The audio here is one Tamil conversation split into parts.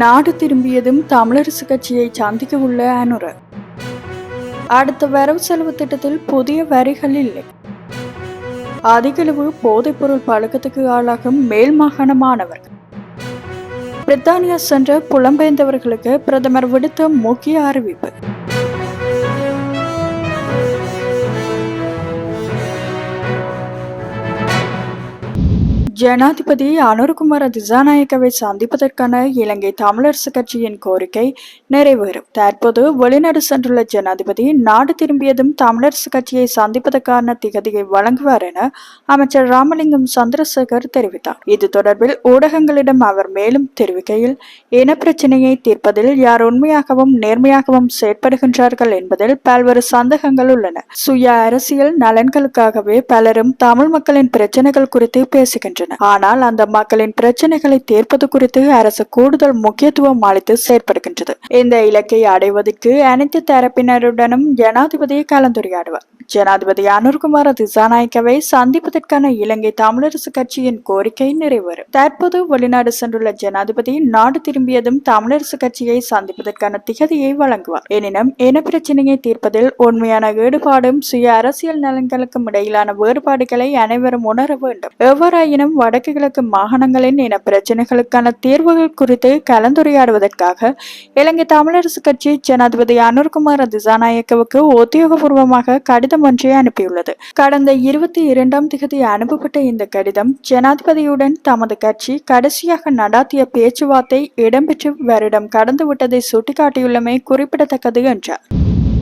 நாடு திரும்பியதும் தமிழரசு கட்சியை சந்திக்க உள்ள அனுர. அடுத்த வரவு செலவு திட்டத்தில் புதிய வரிகள் இல்லை. அதிகளவு போதைப்பொருள் பழக்கத்துக்கு ஆளாகும் மேல் மாகாண மாணவர்கள் பிரித்தானியா சென்ற புலம்பெயர்ந்தவர்களுக்கு பிரதமர் விடுத்த முக்கிய அறிவிப்பு. ஜனாதிபதி அனுர்குமார திசாநாயக்கவை சந்திப்பதற்கான இலங்கை தமிழரசு கட்சியின் கோரிக்கை நிறைவேறும். தற்போது வெளிநாடு சென்றுள்ள ஜனாதிபதி நாடு திரும்பியதும் தமிழரசு கட்சியை சந்திப்பதற்கான திகதியை வழங்குவார் என அமைச்சர் ராமலிங்கம் சந்திரசேகர் தெரிவித்தார். இது தொடர்பில் ஊடகங்களிடம் அவர் மேலும் தெரிவிக்கையில் இனப்பிரச்சினையை தீர்ப்பதில் யார் உண்மையாகவும் நேர்மையாகவும் செயற்படுகின்றார்கள் என்பதில் பல்வேறு சந்தேகங்கள் உள்ளன. சுய அரசியல் நலன்களுக்காகவே பலரும் தமிழ் மக்களின் பிரச்சனைகள் குறித்து பேசுகின்றனர். ஆனால் அந்த மக்களின் பிரச்சனைகளை தீர்ப்பது குறித்து அரசு கூடுதல் முக்கியத்துவம் அளித்து செயற்படுகின்றது. இந்த இலக்கை அடைவதற்கு அனைத்து தரப்பினருடனும் ஜனாதிபதி கலந்துரையாடுவார். ஜனாதிபதி அனுர்குமார திசாநாயக்கவை சந்திப்பதற்கான இலங்கை தமிழரசு கட்சியின் கோரிக்கை நிறைவேறும். தற்போது வெளிநாடு சென்றுள்ள ஜனாதிபதி நாடு திரும்பியதும் தமிழரசு கட்சியை சந்திப்பதற்கான திகதியை வழங்குவார். எனினும் இனப்பிரச்சினையை தீர்ப்பதில் உண்மையான ஈடுபாடும் சுய அரசியல் நலன்களுக்கும் இடையிலான வேறுபாடுகளை அனைவரும் உணர வேண்டும். எவ்வாறாயினும் வடக்கு கிழக்கு மாகாணங்களின் இன பிரச்சினைகளுக்கான தீர்வுகள் குறித்து கலந்துரையாடுவதற்காக இலங்கை தமிழரசு கட்சி ஜனாதிபதி அனுர்குமார திசாநாயக்கவுக்கு உத்தியோகபூர்வமாக கடிதம் ஒன்றை அனுப்பியுள்ளது. கடந்த இருபத்தி இரண்டாம் திகதி அனுப்பப்பட்ட இந்த கடிதம் ஜனாதிபதியுடன் தமது கட்சி கடைசியாக நடாத்திய பேச்சுவார்த்தை இடம்பெற்று வருடம் கடந்துவிட்டதை சுட்டிக்காட்டியுள்ளமை குறிப்பிடத்தக்கது என்றார்.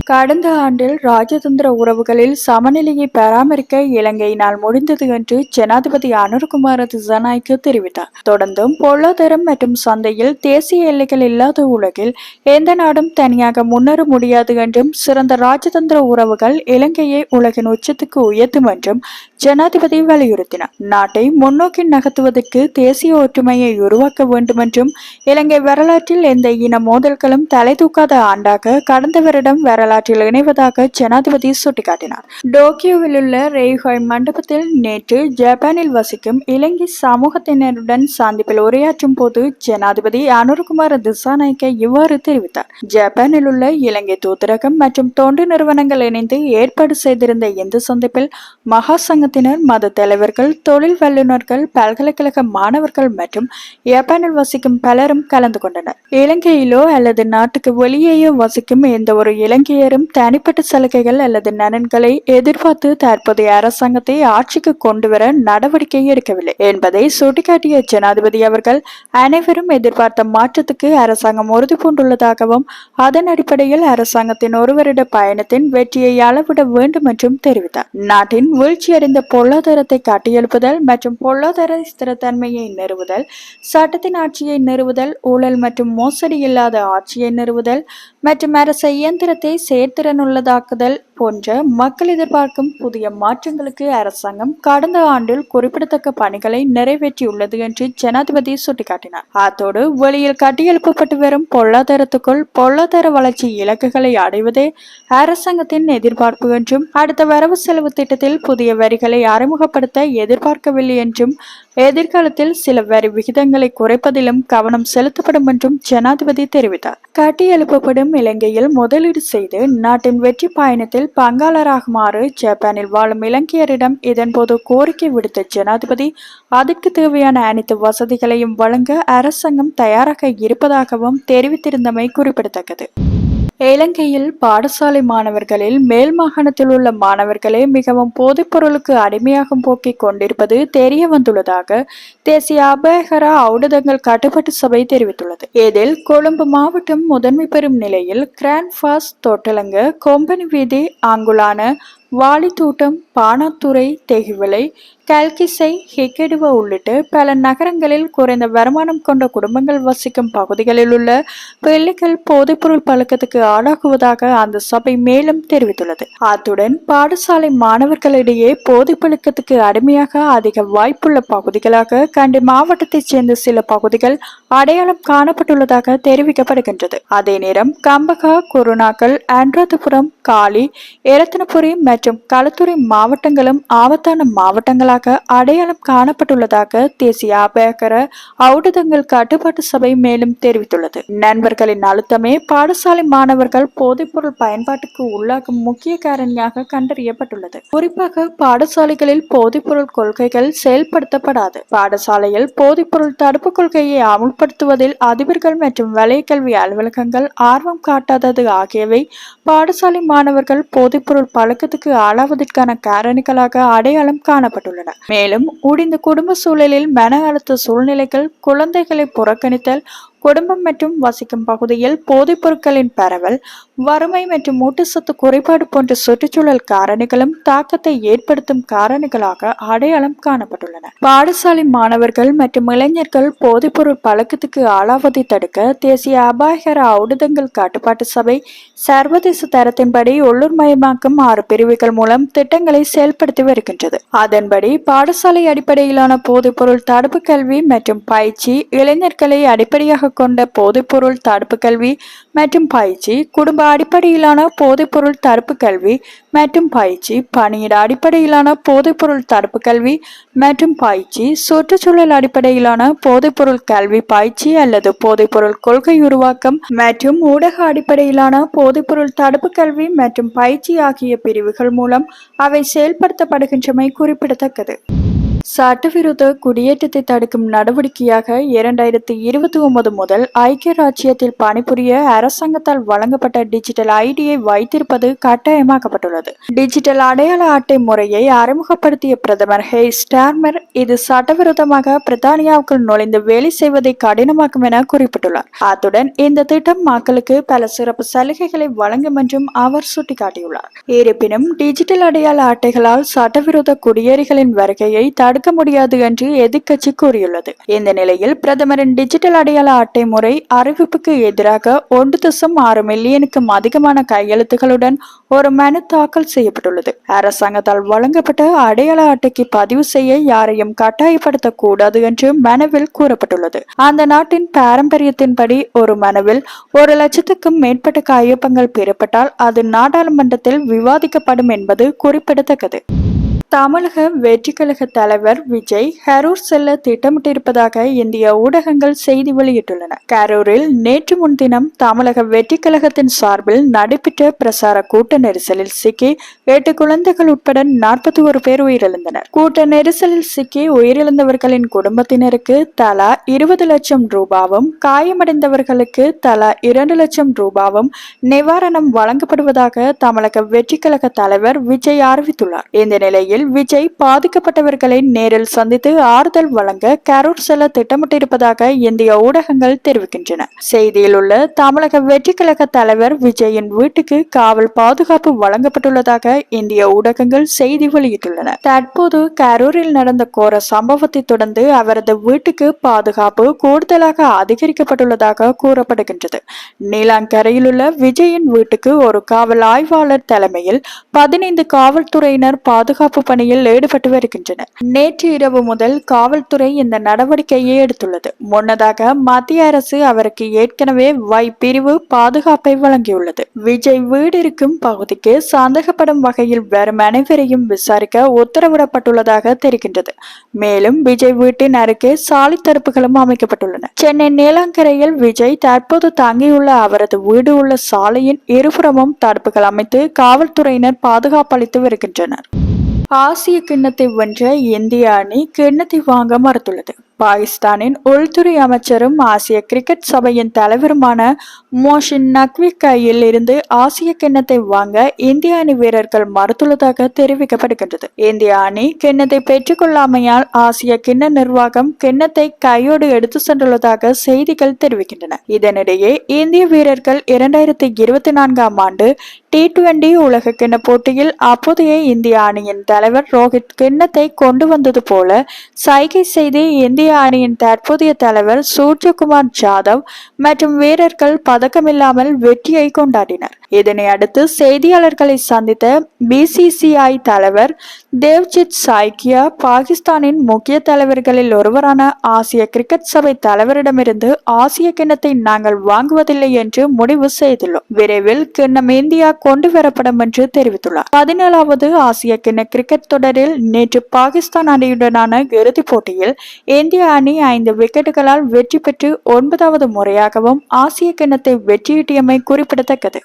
கடந்த ஆண்டில் ராஜதந்திர உறவுகளில் சமநிலையை பராமரிக்க இலங்கையினால் முடிந்தது என்று ஜனாதிபதி அனுர்குமார திசாநாயக்கு தெரிவித்தார். தொடர்ந்தும் பொருளாதாரம் மற்றும் சந்தையில் தேசிய எல்லைகள் இல்லாத உலகில் எந்த நாடும் தனியாக முன்னேற முடியாது என்றும் சிறந்த ராஜதந்திர உறவுகள் இலங்கையை உலகின் உச்சத்துக்கு உயர்த்தும் என்றும் ஜனாதிபதி வலியுறுத்தினார். நாட்டை முன்னோக்கி நகர்த்துவதற்கு தேசிய ஒற்றுமையை உருவாக்க வேண்டும் என்றும் இலங்கை வரலாற்றில் எந்த இன மோதல்களும் தலை தூக்காத ஆண்டாக கடந்த வருடம் மாநாட்டில் இணைவதாக ஜனாதிபதி சுட்டிக்காட்டினார். டோக்கியோவில் உள்ள ரேய்ஹாய் மண்டபத்தில் நேற்று ஜப்பானில் வசிக்கும் இலங்கை சமூகத்தினருடன் சந்திப்பில் உரையாற்றும் போது ஜனாதிபதி அனுர்குமார் திசாநாயக்க இவ்வாறு தெரிவித்தார். ஜப்பானில் உள்ள இலங்கை தூதரகம் மற்றும் தொண்டு நிறுவனங்கள் இணைந்து ஏற்பாடு செய்திருந்த இந்த சந்திப்பில் மகாசங்கத்தினர் மத தலைவர்கள் தொழில் வல்லுநர்கள் பல்கலைக்கழக மாணவர்கள் மற்றும் ஜப்பானில் வசிக்கும் பலரும் கலந்து கொண்டனர். இலங்கையிலோ அல்லது நாட்டுக்கு வெளியேயோ வசிக்கும் எந்த ஒரு பெரும் தனிப்பட்ட சலுகைகள் அல்லது நலன்களை எதிர்பார்த்து தற்போதைய அரசாங்கத்தை ஆட்சிக்கு கொண்டுவர நடவடிக்கை எடுக்கவில்லை என்பதை சுட்டிக்காட்டிய ஜனாதிபதி அவர்கள் அனைவரும் எதிர்பார்த்த மாற்றத்துக்கு அரசாங்கம் உறுதி பூண்டுள்ளதாகவும் அதன் அடிப்படையில் அரசாங்கத்தின் ஒரு வருட பயணத்தின் வெற்றியை அளவிட வேண்டும் என்றும் தெரிவித்தார். நாட்டின் வீழ்ச்சியடைந்த பொருளாதாரத்தை காட்டியெழுப்புதல் மற்றும் பொருளாதார ஸ்திரத்தன்மையை நிறுவுதல் சட்டத்தின் ஆட்சியை நிறுவுதல் ஊழல் மற்றும் மோசடி இல்லாத ஆட்சியை நிறுவுதல் மற்றும் அரச இயந்திரத்தை செயற்திறனுள்ளதாக்குதல் போன்ற மக்கள் எதிர்பார்க்கும் புதிய மாற்றங்களுக்கு அரசாங்கம் கடந்த ஆண்டில் குறிப்பிடத்தக்க பணிகளை நிறைவேற்றியுள்ளது என்று ஜனாதிபதி சுட்டிக்காட்டினார். அத்தோடு வெளியில் கட்டியெழுப்பப்பட்டு வரும் பொருளாதாரத்துக்குள் பொருளாதார வளர்ச்சி இலக்குகளை அடைவதே அரசாங்கத்தின் எதிர்பார்ப்பு என்றும் அடுத்த வரவு செலவு திட்டத்தில் புதிய வரிகளை அறிமுகப்படுத்த எதிர்பார்க்கவில்லை என்றும் எதிர்காலத்தில் சில வரி விகிதங்களை குறைப்பதிலும் கவனம் செலுத்தப்படும் என்றும் ஜனாதிபதி தெரிவித்தார். கட்டியெழுப்பப்படும் இலங்கையில் முதலீடு செய்து நாட்டின் வெற்றி பயணத்தில் பங்காளராகுமாறு ஜப்பானில் வாழும் இலங்கையரிடம் இதன்போது கோரிக்கை விடுத்த ஜனாதிபதி அதுக்கு தேவையான அனைத்து வசதிகளையும் வழங்க அரசாங்கம் தயாராக இருப்பதாகவும் தெரிவித்திருந்தமை குறிப்பிடத்தக்கது. இலங்கையில் பாடசாலை மாணவர்களில் மேல் மாகாணத்தில் உள்ள மாணவர்களே மிகவும் போதைப்பொருளுக்கு அடிமையாகும் போக்கிக் கொண்டிருப்பது தெரிய வந்துள்ளதாக தேசிய அபயகர அவுடதங்கள் கட்டுப்பாட்டு சபை தெரிவித்துள்ளது. இதில் கொழும்பு மாவட்டம் முதன்மை பெறும் நிலையில் கிராண்ட் ஃபாஸ் தோட்டலங்க கொம்பனி வீதி ஆங்குலான வாளித்தோட்டம் பானாத்துறை தெகுவிலை கல்கிசை ஹெகெடுவா உள்ளிட்ட பல நகரங்களில் குறைந்த வருமானம் கொண்ட குடும்பங்கள் வசிக்கும் பகுதிகளில் உள்ள பிள்ளைகள் போதைப்பொருள் பழக்கத்துக்கு ஆளாகுவதாக அந்த சபை மேலும் தெரிவித்துள்ளது. அத்துடன் பாடசாலை மாணவர்களிடையே போதை பழக்கத்துக்கு அடிமையாக அதிக வாய்ப்புள்ள பகுதிகளாக கண்டி மாவட்டத்தைச் சேர்ந்த சில பகுதிகள் அடையாளம் காணப்பட்டுள்ளதாக தெரிவிக்கப்படுகின்றது. அதே நேரம் கம்பகா குருநாக்கல் அன்றாதபுரம் காலி எரத்தனபுரி மற்றும் களத்துறை மாவட்டங்களும் ஆபத்தான மாவட்டங்களாக காரணிகளாக அடையாளம் காணப்பட்டுள்ளதாக தேசிய அபாயகர ஔடதங்கள் கட்டுப்பாட்டு சபை மேலும் தெரிவித்துள்ளது. நண்பர்களின் அழுத்தமே பாடசாலை மாணவர்கள் போதைப்பொருள் பயன்பாட்டுக்கு உள்ளாகும் முக்கிய காரணியாக கண்டறியப்பட்டுள்ளது. குறிப்பாக பாடசாலைகளில் போதைப்பொருள் கொள்கைகள் செயல்படுத்தப்படாது. பாடசாலையில் போதைப்பொருள் தடுப்பு கொள்கையை அமுல்படுத்துவதில் அதிபர்கள் மற்றும் வலயக்கல்வி அலுவலகங்கள் ஆர்வம் காட்டாதது ஆகியவை பாடசாலை மாணவர்கள் போதைப்பொருள் பழக்கத்துக்கு ஆளாவதற்கான காரணிகளாக அடையாளம் காணப்பட்டுள்ளன. மேலும் குடிந்த குடும்ப சூழலில் மன அழுத்த சூழ்நிலைகள் குழந்தைகளை புறக்கணித்தல் குடும்பம் மற்றும் வசிக்கும் பகுதியில் போதைப் பொருட்களின் பரவல் வறுமை மற்றும் ஊட்டச்சத்து குறைபாடு போன்ற சுற்றுச்சூழல் காரணிகளும் தாக்கத்தை ஏற்படுத்தும் காரணிகளாக அடையாளம் காணப்பட்டுள்ளன. பாடசாலை மாணவர்கள் மற்றும் இளைஞர்கள் போதைப்பொருள் பழக்கத்துக்கு ஆளாவதை தடுக்க தேசிய அபாயகர ஔடதங்கள் கட்டுப்பாட்டு சபை சர்வதேச தரத்தின்படி உள்ளூர் மயமாக்கும் ஆறு பிரிவுகள் மூலம் திட்டங்களை செயல்படுத்தி வருகின்றது. அதன்படி பாடசாலை அடிப்படையிலான போதைப்பொருள் தடுப்பு கல்வி மற்றும் பயிற்சி இளைஞர்களை அடிப்படையாக கொண்ட போதைப்பொருள் தடுப்பு கல்வி மற்றும் பயிற்சி குடும்ப அடிப்படையிலான போதைப்பொருள் தடுப்பு கல்வி மற்றும் பயிற்சி பணியிட அடிப்படையிலான போதைப்பொருள் தடுப்பு கல்வி மற்றும் பயிற்சி சுற்றுச்சூழல் அடிப்படையிலான போதைப்பொருள் கல்வி பயிற்சி அல்லது போதைப்பொருள் கொள்கை உருவாக்கம் மற்றும் ஊடக அடிப்படையிலான போதைப்பொருள் தடுப்பு கல்வி மற்றும் பயிற்சி ஆகிய பிரிவுகள் மூலம் அவை செயல்படுத்தப்படுகின்றமை குறிப்பிடத்தக்கது. சட்டவிரோத குடியேற்றத்தை தடுக்கும் நடவடிக்கையாக இரண்டாயிரத்தி இருபத்தி ஒன்பது முதல் ஐக்கிய ராஜ்யத்தில் பணிபுரிய அரசாங்கத்தால் வழங்கப்பட்ட டிஜிட்டல் ஐடியை வைத்திருப்பது கட்டாயமாக்கப்பட்டுள்ளது. டிஜிட்டல் அடையாள அட்டை முறையை அறிமுகப்படுத்திய பிரதமர் ஹே ஸ்டார்மர் இது சட்டவிரோதமாக பிரித்தானியாவுக்குள் நுழைந்து வேலை செய்வதை கடினமாக்கும் என குறிப்பிட்டுள்ளார். அத்துடன் இந்த திட்டம் மக்களுக்கு பல சிறப்பு சலுகைகளை வழங்கும் என்றும் அவர் சுட்டிக்காட்டியுள்ளார். இருப்பினும் டிஜிட்டல் அடையாள அட்டைகளால் சட்டவிரோத குடியேறிகளின் வருகையை தடுக்க முடியாது என்று எதிர்க்கட்சி கூறியுள்ளது. இந்த நிலையில் பிரதமரின் டிஜிட்டல் அடையாள அட்டை முறை அறிவிப்புக்கு எதிராக ஒன்று தசம் ஆறு மில்லியனுக்கும் அதிகமான கையெழுத்துகளுடன் ஒரு மனு தாக்கல் செய்யப்பட்டுள்ளது. அரசாங்கத்தால் வழங்கப்பட்ட அடையாள அட்டைக்கு பதிவு செய்ய யாரையும் கட்டாயப்படுத்தக் கூடாது என்று மனுவில் கூறப்பட்டுள்ளது. அந்த நாட்டின் பாரம்பரியத்தின்படி ஒரு மனுவில் ஒரு லட்சத்துக்கும் மேற்பட்ட கையொப்பங்கள் பெறப்பட்டால் அது நாடாளுமன்றத்தில் விவாதிக்கப்படும் என்பது குறிப்பிடத்தக்கது. தமிழக வெற்றிக்கழக தலைவர் விஜய் கரூர் செல்ல திட்டமிட்டிருப்பதாக இந்திய ஊடகங்கள் செய்தி வெளியிட்டுள்ளன. கரூரில் நேற்று முன்தினம் தமிழக வெற்றிக்கழகத்தின் சார்பில் நடைபெற்ற பிரசார கூட்ட நெரிசலில் சிக்கி எட்டு குழந்தைகள் உட்பட நாற்பத்தி ஒரு பேர் உயிரிழந்தனர். கூட்ட நெரிசலில் சிக்கி உயிரிழந்தவர்களின் குடும்பத்தினருக்கு தலா இருபது லட்சம் ரூபாவும் காயமடைந்தவர்களுக்கு தலா இரண்டு லட்சம் ரூபாவும் நிவாரணம் வழங்கப்படுவதாக தமிழக வெற்றிக்கழக தலைவர் விஜய் அறிவித்துள்ளார். இந்த நிலையில் நிலையில் விஜய் பாதிக்கப்பட்டவர்களை நேரில் சந்தித்து ஆறுதல் வழங்க கரூர் செல்ல திட்டமிட்டிருப்பதாக இந்திய ஊடகங்கள் தெரிவிக்கின்றன. செய்தியில் உள்ள தமிழக வெற்றி கழக தலைவர் விஜயின் வீட்டுக்கு காவல் பாதுகாப்பு வழங்கப்பட்டுள்ளதாக இந்திய ஊடகங்கள் செய்தி வெளியிட்டுள்ளன. தற்போது கரூரில் நடந்த கோர சம்பவத்தை தொடர்ந்து அவரது வீட்டுக்கு பாதுகாப்பு கூடுதலாக அதிகரிக்கப்பட்டுள்ளதாக கூறப்படுகின்றது. நீலாங்கரையில் உள்ள விஜயின் வீட்டுக்கு ஒரு காவல் ஆய்வாளர் தலைமையில் பதினைந்து காவல்துறையினர் பாதுகாப்பு பணியில் ஈடுபட்டு வருகின்றனர். நேற்று இரவு முதல் காவல்துறை இந்த நடவடிக்கையை எடுத்துள்ளது. முன்னதாக மத்திய அரசு அவருக்கு ஏற்கனவே வை பிரிவு பாதுகாப்பை வழங்கியுள்ளது. விஜய் வீடு இருக்கும் பகுதிக்கு சந்தேகப்படும் வகையில் வரும் அனைவரையும் விசாரிக்க உத்தரவிடப்பட்டுள்ளதாக தெரிகின்றது. மேலும் விஜய் வீட்டின் அருகே சாலை தடுப்புகளும் அமைக்கப்பட்டுள்ளன. சென்னை நீலாங்கரையில் விஜய் தற்போது தங்கியுள்ள அவரது வீடு உள்ள சாலையின் இருபுறமும் தடுப்புகள் அமைத்து காவல்துறையினர் பாதுகாப்பு அளித்து வருகின்றனர். ஆசிய கிண்ணத்தை வென்ற இந்திய அணி கிண்ணத்தை வாங்க மறுத்துள்ளது. பாகிஸ்தானின் உள்துறை அமைச்சரும் ஆசிய கிரிக்கெட் சபையின் தலைவருமான மோஷின் நக்வி கையில் இருந்து ஆசிய கிண்ணத்தை வாங்க இந்திய அணி வீரர்கள் மறுத்துள்ளதாக தெரிவிக்கப்படுகின்றது. இந்திய அணி கிண்ணத்தை பெற்றுக்கொள்ளாமையால் ஆசிய கிண்ண நிர்வாகம் கிண்ணத்தை கையோடு எடுத்து சென்றுள்ளதாக செய்திகள் தெரிவிக்கின்றன. இதனிடையே இந்திய வீரர்கள் இரண்டாயிரத்தி இருபத்தி நான்காம் ஆண்டு டி டுவெண்டி உலக போட்டியில் அப்போதைய இந்திய அணியின் தலைவர் ரோஹித் கிண்ணத்தை கொண்டு வந்தது போல சைகை செய்து இந்திய அணியின் தற்போதைய தலைவர் சூர்யகுமார் ஜாதவ் மற்றும் வீரர்கள் பதக்கமில்லாமல் வெற்றியை கொண்டாடினர். இதனை அடுத்து செய்தியாளர்களை சந்தித்த பிசிசிஐ தலைவர் தேவ்ஜித் சாய்கியா பாகிஸ்தானின் முக்கிய தலைவர்களில் ஒருவரான ஆசிய கிரிக்கெட் சபை தலைவரிடமிருந்து ஆசிய கிண்ணத்தை நாங்கள் வாங்குவதில்லை என்று முடிவு செய்துள்ளோம். விரைவில் கிண்ணம் இந்தியா கொண்டு வரப்படும் என்று தெரிவித்துள்ளார். பதினேழாவது ஆசிய கிண்ண கிரிக்கெட் தொடரில் நேற்று பாகிஸ்தான் அணியுடனான இறுதிப் போட்டியில் இந்திய அணி ஐந்து விக்கெட்டுகளால் வெற்றி பெற்று ஒன்பதாவது முறையாகவும் ஆசிய கிண்ணத்தை வெற்றியீட்டியமை குறிப்பிடத்தக்கது.